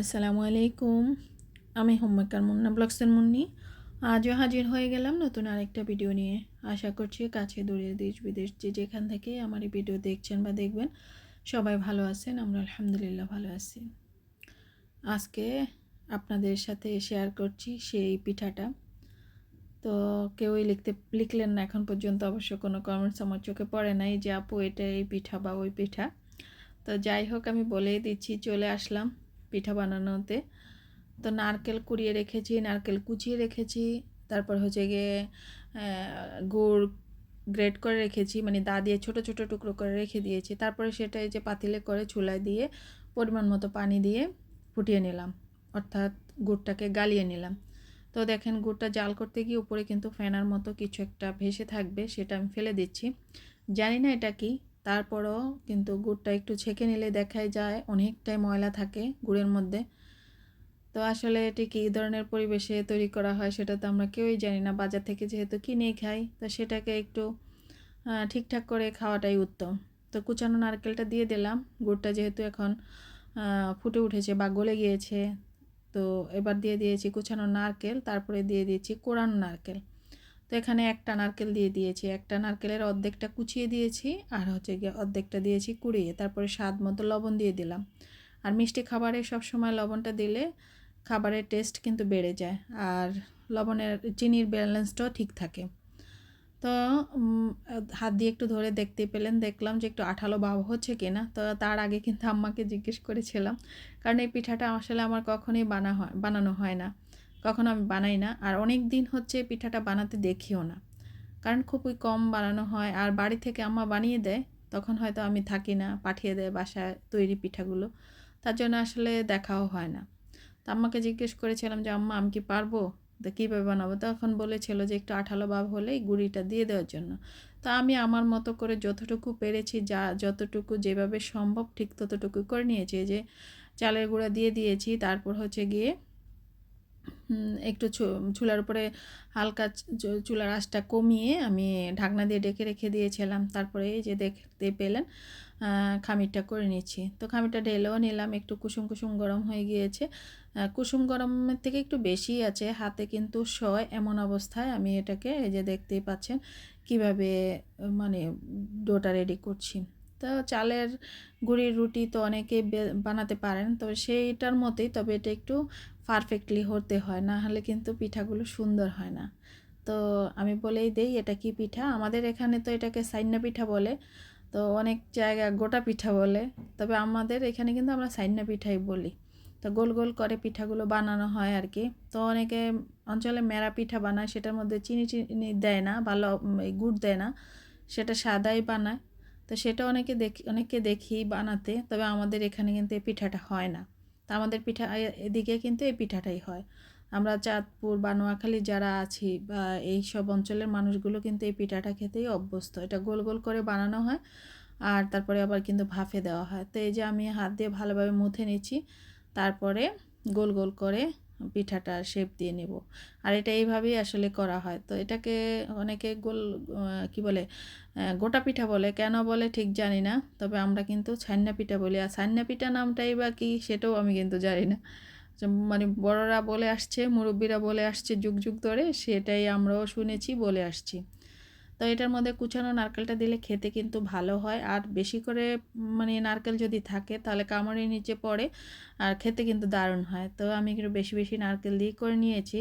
আসসালামু আলাইকুম। আমি হোমমেকার মুন্না ব্লগসের মুন্নি। আজও হাজির হয়ে গেলাম নতুন আরেকটা ভিডিও নিয়ে। আশা করছি কাছে দূরে দেশ বিদেশ যে যেখান থেকে আমার এই ভিডিও দেখছেন বা দেখবেন, সবাই ভালো আছেন, আমরা আলহামদুলিল্লাহ ভালো আছি। আজকে আপনাদের সাথে শেয়ার করছি সেই পিঠাটা। তো কেউই লিখতে, লিখলেন না এখন পর্যন্ত, অবশ্য কোনো কমেন্টস আমার চোখে পড়ে নাই যে, আপু, এটা এই পিঠা বা ওই পিঠা? তো যাই হোক, আমি বলেই দিচ্ছি, চলে আসলাম। পিঠা বানানোতে। তো নারকেল কুড়িয়ে রেখেছি, নারকেল কুচিয়ে রেখেছি। তারপর হচ্ছে গিয়ে গুড় গ্রেট করে রেখেছি মানে দা দিয়ে ছোট ছোট টুকরো করে রেখে দিয়েছি। তারপরে সেটা যে পাতিলে করে চুলায় দিয়ে পরিমাণ মতো পানি দিয়ে ফুটিয়ে নিলাম, অর্থাৎ গুড়টাকে গালিয়ে নিলাম। তো দেখেন গুড়টা জাল করতে গিয়ে উপরে কিন্তু ফেনার মতো কিছু একটা ভেসে থাকবে, সেটা আমি ফেলে দিচ্ছি। জানি না এটা কি তারপরও কিন্তু গুড়টা একটু ছেঁকে নিলে দেখাই যায়, অনেকটাই ময়লা থাকে গুড়ের মধ্যে। তো আসলে এটি কী ধরনের পরিবেশে তৈরি করা হয় সেটা তো আমরা কেউই জানি না, বাজার থেকে যেহেতু কিনেই খাই, তো সেটাকে একটু ঠিকঠাক করে খাওয়াটাই উত্তম। তো কুচানো নারকেলটা দিয়ে দিলাম, গুড়টা যেহেতু এখন ফুটে উঠেছে বা গলে গিয়েছে, তো এবার দিয়ে দিয়েছি কুচানো নারকেল, তারপরে দিয়ে দিয়েছি কোরানো নারকেল। তো এখানে একটা নারকেল দিয়ে দিয়েছি, একটা নারকেলের অর্ধেকটা কুচিয়ে দিয়েছি আর হচ্ছে গিয়ে অর্ধেকটা দিয়েছি কুড়িয়ে, তারপরে স্বাদ মতো লবণ দিয়ে দিলাম। আর মিষ্টি খাবারে সব সময় লবণটা দিলে খাবারের টেস্ট কিন্তু বেড়ে যায় আর লবণের চিনির ব্যালেন্সটাও ঠিক থাকে। তো হাত দিয়ে একটু ধরে দেখতে পেলেন, দেখলাম যে একটু আঠালো ভাব হচ্ছে কিনা, তো তার আগে কিন্তু আম্মাকে জিজ্ঞেস করেছিলাম, কারণ এই পিঠাটা আসলে আমার কখনোই বানা হয়, বানানো হয় না। কখনো আমি বানাই না। আর অনেক দিন হচ্ছে পিঠাটা বানাতে দেখিও না। কারণ খুবই কম বানানো হয়। আর বাড়ি থেকে আম্মা বানিয়ে দেয়, তখন হয়তো আমি থাকি না, পাঠিয়ে দেয় বাসায় তৈরি পিঠাগুলো। তার জন্য আসলে দেখাও হয় না। তো আম্মাকে জিজ্ঞেস করেছিলাম যে, আম্মা, আমি কি পারব? তো কীভাবে বানাবো? তখন বলেছিল যে, একটু আঠালো ভাব হলেই গুঁড়িটা দিয়ে দেওয়ার জন্য। তা আমি আমার মতো করে যতটুকু পেরেছি, যা যতটুকু যেভাবে সম্ভব ঠিক ততটুকু করে নিয়েছি। যে, চালের গুঁড়া দিয়ে দিয়েছি। তারপর হচ্ছে গিয়ে একটু চুলার উপরে হালকা চুলার আঁচটা কমিয়ে আমি ঢাকনা দিয়ে ডেকে রেখে দিয়েছিলাম। তারপরে এই যে দেখতে পেলেন খামিরটা করে নিচ্ছি। তো খামিরটা ঢেলেও নিলাম, একটু কুসুম কুসুম গরম হয়ে গিয়েছে। কুসুম গরমের থেকে একটু বেশি আছে, হাতে কিন্তু শয় এমন অবস্থায় আমি এটাকে এই যে দেখতেই পাচ্ছেন, কীভাবে মানে ডোটা রেডি করছি। তো চালের গুঁড়ির রুটি তো অনেকে বানাতে পারেন। তো সেইটার মতোই, তবে এটা একটু পারফেক্টলি হতে হয়, না হলে কিন্তু পিঠাগুলো সুন্দর হয় না। তো আমি বলেই দেই, এটা কি পিঠা? আমাদের এখানে তো এটাকে সাইন্না পিঠা বলে, তো অনেক জায়গা গোটা পিঠা বলে, তবে আমাদের এখানে কিন্তু আমরা সাইন্না পিঠাই বলি। তো গোল গোল করে পিঠাগুলো বানানো হয় আর কি তো অনেকে অঞ্চলে মেরা পিঠা বানায়, সেটার মধ্যে চিনি চিনি দেয় না, ভালো গুড় দেয় না, সেটা সাদাই বানায়। তো সেটা অনেকে দেখি, অনেককে দেখি বানাতে, তবে আমাদের এখানে কিন্তু এই পিঠাটা হয় না। তা আমাদের পিঠা এদিকে কিন্তু এই পিঠাটাই হয়। আমরা চাঁদপুর বা নোয়াখালী যারা আছি, বা এই সব অঞ্চলের মানুষগুলো কিন্তু এই পিঠাটা খেতেই অভ্যস্ত। এটা গোল গোল করে বানানো হয়, আর তারপরে আবার কিন্তু ভাফে দেওয়া হয়। তো এই যে আমি হাত দিয়ে ভালোভাবে মুথে নিচ্ছি, তারপরে গোল গোল করে পিঠাটা শেপ দিয়ে নেব। আর এটা এইভাবেই আসলে করা হয়। তো এটাকে অনেকে গোল কি বলে গোটা পিঠা বলে। কেন বলে ঠিক জানি না। তবে আমরা কিন্তু ছান্না পিঠা বলি। আর ছান্না পিঠা নামটাই বা কি সেটাও আমি কিন্তু জানি না। মানে বড়রা বলে আসছে, মুরব্বীরা বলে আসছে যুগ যুগ ধরে, সেটাই আমরাও শুনেছি, বলে আসছি। তো এটার মধ্যে কুচানো নারকেলটা দিলে খেতে কিন্তু ভালো হয়। আর বেশি করে মানে নারকেল যদি থাকে তাহলে কামড়ের নিচে পড়ে আর খেতে কিন্তু দারুণ হয়। তো আমি একটু বেশি বেশি নারকেল দিয়ে করে নিয়েছি।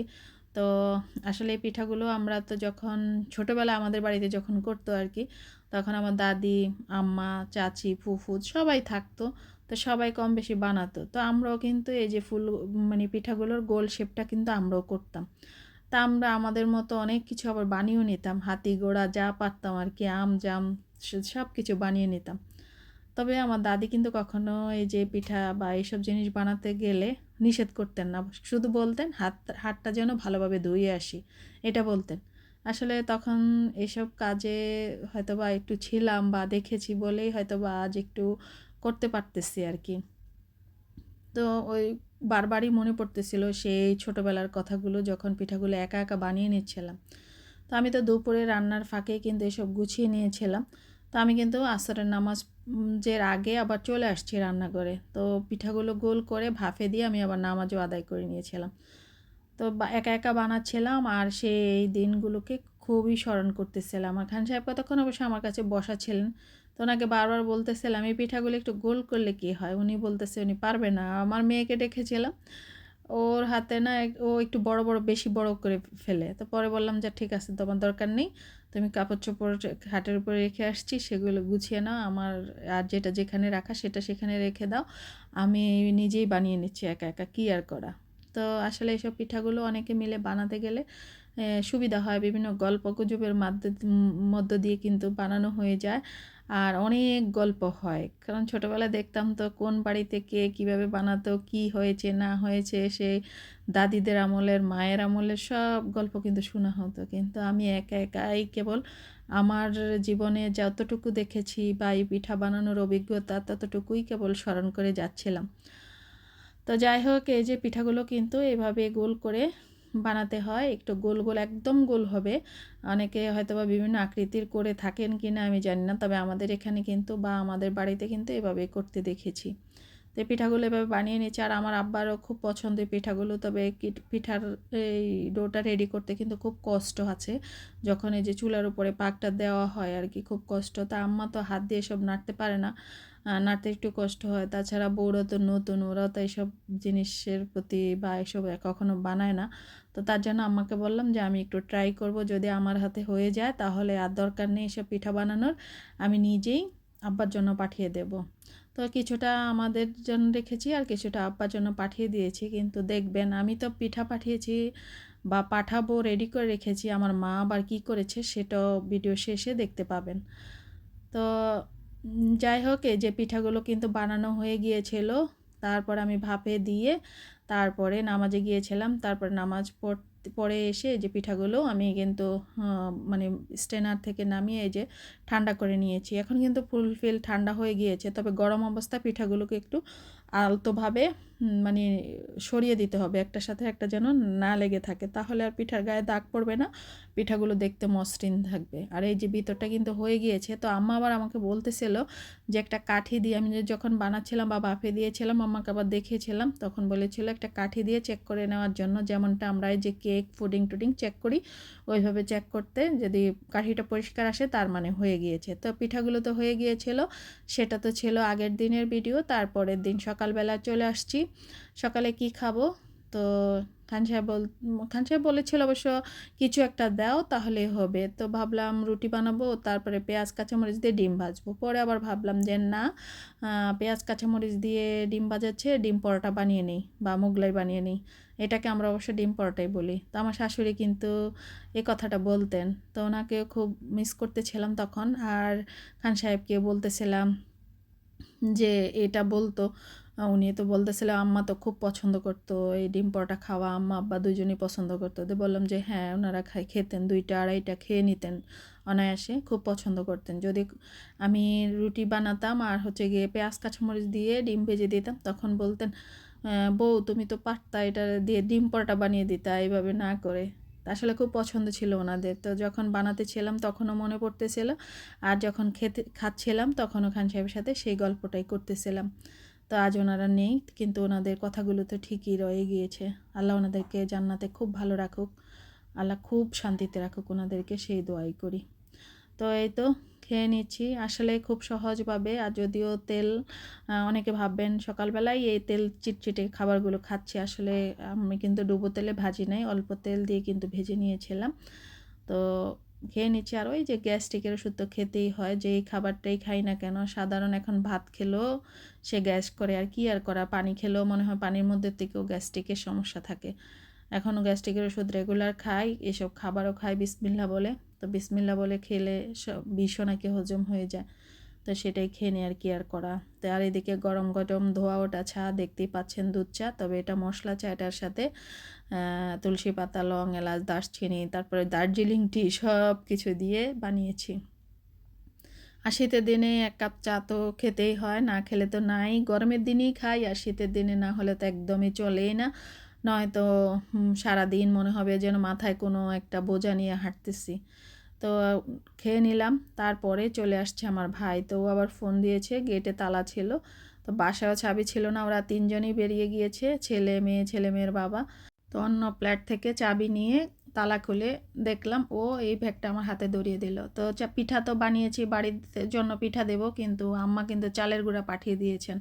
তো আসলে এই পিঠাগুলো আমরা তো যখন ছোটোবেলা আমাদের বাড়িতে যখন করতো আর কি, তখন আমার দাদি, আম্মা, চাচি, ফুফু সবাই থাকতো, তো সবাই কম বেশি বানাতো। তো আমরাও কিন্তু এই যে ফুল মানে পিঠাগুলোর গোল শেপটা কিন্তু আমরাও করতাম। তা আমরা আমাদের মতো অনেক কিছু আবার বানিয়েও নিতাম। হাতি গোড়া যা পারতাম আর কি, আম, জাম সব কিছু বানিয়ে নিতাম। তবে আমার দাদি কিন্তু কখনো এই যে পিঠা বা এইসব জিনিস বানাতে গেলে নিষেধ করতেন না। শুধু বলতেন, হাত, হাতটা যেন ভালোভাবে ধুয়ে আসি। এটা বলতেন। আসলে তখন এসব কাজে হয়তো বা একটু ছিলাম বা দেখেছি বলেই হয়তো বা আজ একটু করতে পারতেছি আর কি। তো ওই বারবারই মনে পড়তেছিল সেই ছোটোবেলার কথাগুলো যখন পিঠাগুলো একা একা বানিয়ে নিচ্ছিলাম। তো আমি তো দুপুরে রান্নার ফাঁকে কিন্তু এসব গুছিয়ে নিয়েছিলাম। তো আমি কিন্তু আসরের নামাজ যে আগে আবার চলে আসছি রান্নাঘরে। তো পিঠাগুলো গোল করে ভাফে দিয়ে আমি আবার নামাজও আদায় করে নিয়েছিলাম। তো একা একা বানাচ্ছিলাম আর সেই দিনগুলোকে খুবই স্মরণ করতেছিলাম। আর খান সাহেব কতক্ষণ অবশ্য আমার কাছে বসা ছিলেন ওনাকে বারবার বলতেছিলাম, এই পিঠাগুলো একটু গোল করলে কি হয়? উনি বলতেছে, উনি পারবে না। আমার মেয়েকে ডেকেছিলাম। ওর হাতে না ও একটু বড় বড়, বেশি বড় করে ফেলে। তো পরে বললাম, যে, ঠিক আছে, তোমার দরকার নেই। তুমি কাপড় চোপড় খাটের উপরে রেখে আসছি, সেগুলো গুছিয়ে নাও। আমার আর যেটা যেখানে রাখা, সেটা সেখানে রেখে দাও। আমি নিজেই বানিয়ে নিচ্ছি একা একা। কী আর করা? তো আসলে এসব পিঠাগুলো অনেকে মিলে বানাতে গেলে সুবিধা হয়। বিভিন্ন গল্প গুজবের মাধ্য, মধ্য দিয়ে কিন্তু বানানো হয়ে যায় আর অনেক গল্প হয়। কারণ ছোটোবেলায় দেখতাম তো কোন বাড়িতে কে কীভাবে বানাতো, কি হয়েছে, না হয়েছে সেই দাদিদের আমলের, মায়ের আমলের সব গল্প কিন্তু শোনা হতো। কিন্তু আমি একা একাই কেবল আমার জীবনে যতটুকু দেখেছি বা এই পিঠা বানানোর অভিজ্ঞতা ততটুকুই কেবল স্মরণ করে যাচ্ছিলাম। তো যাই হোক, এই যে পিঠাগুলো কিন্তু এভাবে গোল করে বানাতে হয়, একটু গোল গোল, একদম গোল হবে। অনেকে হয়তো বা বিভিন্ন আকৃতির করে থাকেন কি না আমি জানি না, তবে আমাদের এখানে কিন্তু বা আমাদের বাড়িতে কিন্তু এভাবে করতে দেখেছি। তো পিঠাগুলো এভাবে বানিয়ে নিয়েছি, আর আমার আব্বারও খুব পছন্দ এই পিঠাগুলো, তবে পিঠার এই ডোটা রেডি করতে কিন্তু খুব কষ্ট আছে। যখন এই যে চুলার উপরে পাকটা দেওয়া হয় আর কি, খুব কষ্ট। তা আম্মা তো হাত দিয়ে সব নাড়তে পারে না। নাড়তে একটু কষ্ট হয়। তাছাড়া বউরা তো নতুন, ওরাও তো এইসব জিনিসের প্রতি বা এসব কখনো বানায় না। তো তার জন্য আমাকে বললাম যে, আমি একটু ট্রাই করব। যদি আমার হাতে হয়ে যায়, তাহলে আর দরকার নেই এসব পিঠা বানানোর। আমি নিজেই আব্বার জন্য পাঠিয়ে দেব। তো কিছুটা আমাদের জন্য রেখেছি আর কিছুটা আব্বার জন্য পাঠিয়ে দিয়েছি। কিন্তু দেখবেন, আমি তো পিঠা পাঠিয়েছি বা পাঠাবো রেডি করে রেখেছি। আমার মা আবার কী করেছে, সেটাও ভিডিও শেষে দেখতে পাবেন। তো যাই হোক, এই যে পিঠাগুলো কিন্তু বানানো হয়ে গিয়েছিল। তারপর আমি ভাপে দিয়ে তারপরে নামাজে গিয়েছিলাম। তারপর নামাজ পরে এসে যে পিঠাগুলো আমি কিন্তু মানে স্টেনার থেকে নামিয়ে যে ঠান্ডা করে নিয়েছি। এখন কিন্তু ফুলফিল ঠান্ডা হয়ে গিয়েছে। তবে গরম অবস্থা পিঠাগুলোকে একটু আলতোভাবে মানে সরিয়ে দিতে হবে একটার সাথে একটা যেন না লেগে থাকে। তাহলে আর পিঠার গায়ে দাগ পড়বে না, পিঠাগুলো দেখতে মসৃণ থাকবে। আর এই যে ভিতরটা কিন্তু হয়ে গিয়েছে, তো আম্মা আবার আমাকে বলতেছিল যে একটা কাঠি দিয়ে আমি যখন বানাচ্ছিলাম বা বাফে দিয়েছিলাম, আম্মাকে আবার দেখিয়েছিলাম, তখন বলেছিল একটা কাঠি দিয়ে চেক করে নেওয়ার জন্য, যেমনটা আমরা এই যে কেক ফুডিং টুডিং চেক করি, ওইভাবে চেক করতে যদি কাঠিটা পরিষ্কার আসে, তার মানে হয়ে গিয়েছে। তো পিঠাগুলো তো হয়ে গিয়েছিল, সেটা তো ছিল আগের দিনের ভিডিও তারপরের দিন সকালবেলা চলে আসছি। সকালে কি খাব? তো খান সাহেব বল, খান সাহেব বলেছিল অবশ্য কিছু একটা দাও তাহলে হবে। তো ভাবলাম রুটি বানাবো, তারপরে পেঁয়াজ, কাঁচামরিচ দিয়ে ডিম ভাজবো। পরে আবার ভাবলাম যে না পেঁয়াজ, কাঁচামরিচ দিয়ে ডিম ভাজাচ্ছে, ডিম পরোটা বানিয়ে নিই বা মোগলাই বানিয়ে নিই। এটাকে আমরা অবশ্য ডিম পরোটাই বলি। তো আমার শাশুড়ি কিন্তু এ কথাটা বলতেন। তো ওনাকে খুব মিস করতেছিলাম তখন। আর খান সাহেবকে বলতেছিলাম যে এটা বলতো। উনি তো বলতেছিল, আম্মা তো খুব পছন্দ করতো এই ডিম পরোটা খাওয়া, আম্মা, আব্বা দুজনেই পছন্দ করতো। তো বললাম যে হ্যাঁ ওনারা খাই খেতেন, দুইটা আড়াইটা খেয়ে নিতেন, অনায়াসে খুব পছন্দ করতেন। যদি আমি রুটি বানাতাম আর হচ্ছে গিয়ে পেঁয়াজ, কাঁচামরিচ দিয়ে ডিম ভেজে দিতাম, তখন বলতেন বউ, তুমি তো পারতা এটা দিয়ে ডিম পরোটা বানিয়ে দিতা, এইভাবে না করে। আসলে খুব পছন্দ ছিল ওনাদের। তো যখন বানাতে ছিলাম, তখনও মনে পড়তেছিল। আর যখন খেতে, খাচ্ছিলাম তখনও খান সাহেবের সাথে সেই গল্পটাই করতেছিলাম। তো আজ ওনারা নেই, কিন্তু ওনাদের কথাগুলো তো ঠিকই রয়ে গিয়েছে। আল্লাহ ওনাদেরকে জান্নাতে খুব ভালো রাখুক, আল্লাহ খুব শান্তিতে রাখুক ওনাদেরকে, সেই দোয়াই করি। তো এই তো, খেয়ে নিচ্ছি। আসলে খুব সহজভাবে, আর যদিও তেল অনেকে ভাববেন সকালবেলায় এই তেল চিটচিটে খাবারগুলো খাচ্ছি। আসলে আমি কিন্তু ডুবো তেলে ভাজি নাই, অল্প তেল দিয়ে কিন্তু ভেজে নিয়েছিলাম। তো খেয়ে নিচ্ছি। আর ওই যে গ্যাস্ট্রিকের ওষুধ তো খেতেই হয় যে এই খাবারটাই খাই না কেন, সাধারণ এখন ভাত খেলেও সে গ্যাস করে। আর কি আর করা? পানি খেলেও মনে হয় পানির মধ্যে থেকেও গ্যাস্ট্রিকের সমস্যা থাকে। এখনও গ্যাস্ট্রিকের ওষুধ রেগুলার খাই, এসব খাবারও খাই বিসমিল্লা বলে। তো বিসমিল্লা বলে খেলে সব বিষও নাকি হজম হয়ে যায়। তো সেটাই খেয়ে নিই আর কি আর করা। তো আর এদিকে গরম গরম ধোয়া ওটা চা দেখতেই পাচ্ছেন দুধ চা। তবে এটা মশলা চা এটার সাথে তুলসী পাতা, লং, এলাচ, দারচিনি, তারপরে দার্জিলিং টি সব কিছু দিয়ে বানিয়েছি। আর শীতের দিনে এক কাপ চা তো খেতেই হয়, না খেলে তো নাই। গরমের দিনেই খাই আর শীতের দিনে না হলে তো একদমই চলেই না। নয়তো সারাদিন মনে হবে যেন মাথায় কোনো একটা বোঝা নিয়ে হাঁটতেছি। তো খেয়ে নিলাম। তারপরে চলে আসছে আমার ভাই। তো ও আবার ফোন দিয়েছে গেটে তালা ছিল। তো বাসায়ও চাবি ছিল না, ওরা তিনজনই বেরিয়ে গিয়েছে, ছেলে মেয়ে, ছেলে মেয়ের বাবা। তো অন্য প্ল্যাট থেকে চাবি নিয়ে তালা খুলে দেখলাম, ও এই ব্যাগটা আমার হাতে ধরিয়ে দিল। তো চা, পিঠা তো বানিয়েছি বাড়ির জন্য পিঠা দেব, কিন্তু আম্মা কিন্তু চালের গুঁড়া পাঠিয়ে দিয়েছেন।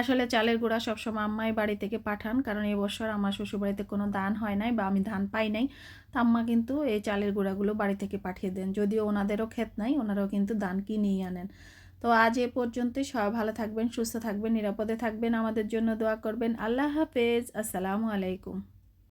আসলে চালের গুঁড়া সবসময় আম্মাই বাড়ি থেকে পাঠান, কারণ এবছর আমার শ্বশুরবাড়িতে কোনো দান হয় নাই বা আমি ধান পাই নাই। তা আম্মা কিন্তু এই চালের গুঁড়াগুলো বাড়ি থেকে পাঠিয়ে দেন। যদিও ওনাদেরও ক্ষেত নাই, ওনারাও কিন্তু দান কিনেই আনেন। তো আজ এ পর্যন্তই, সবাই ভালো থাকবেন, সুস্থ থাকবেন, নিরাপদে থাকবেন। আমাদের জন্য দোয়া করবেন। আল্লাহ হাফেজ, আসসালামু আলাইকুম।